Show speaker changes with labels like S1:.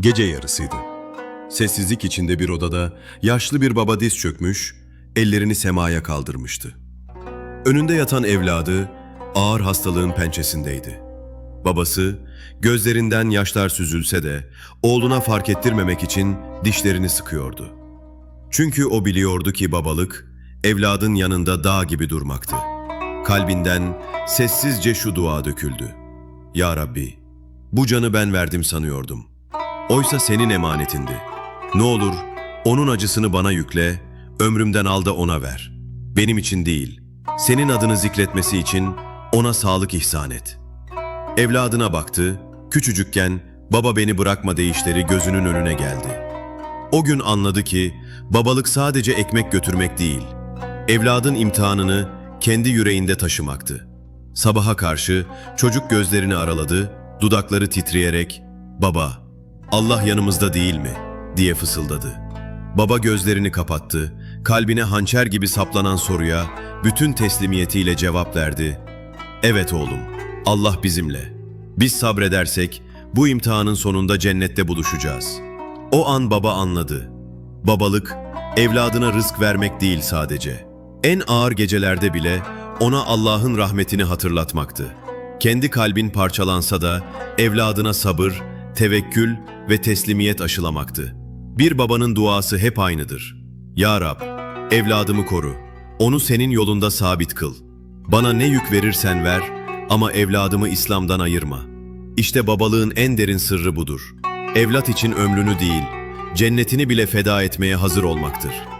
S1: Gece yarısıydı. Sessizlik içinde bir odada yaşlı bir baba diz çökmüş, ellerini semaya kaldırmıştı. Önünde yatan evladı ağır hastalığın pençesindeydi. Babası gözlerinden yaşlar süzülse de oğluna fark ettirmemek için dişlerini sıkıyordu. Çünkü o biliyordu ki babalık evladın yanında dağ gibi durmaktı. Kalbinden sessizce şu dua döküldü. Ya Rabbi, bu canı ben verdim sanıyordum. Oysa senin emanetindi. Ne olur onun acısını bana yükle, ömrümden al da ona ver. Benim için değil, senin adını zikretmesi için ona sağlık ihsan et. Evladına baktı, küçücükken baba beni bırakma deyişleri gözünün önüne geldi. O gün anladı ki babalık sadece ekmek götürmek değil, evladın imtihanını kendi yüreğinde taşımaktı. Sabaha karşı çocuk gözlerini araladı, dudakları titreyerek "Baba, Allah yanımızda değil mi?" diye fısıldadı. Baba gözlerini kapattı, kalbine hançer gibi saplanan soruya bütün teslimiyetiyle cevap verdi. Evet oğlum, Allah bizimle. Biz sabredersek bu imtihanın sonunda cennette buluşacağız. O an baba anladı. Babalık, evladına rızk vermek değil sadece. En ağır gecelerde bile ona Allah'ın rahmetini hatırlatmaktı. Kendi kalbin parçalansa da evladına sabır, tevekkül ve teslimiyet aşılamaktı. Bir babanın duası hep aynıdır. Ya Rab, evladımı koru. Onu senin yolunda sabit kıl. Bana ne yük verirsen ver ama evladımı İslam'dan ayırma. İşte babalığın en derin sırrı budur. Evlat için ömrünü değil, cennetini bile feda etmeye hazır olmaktır.''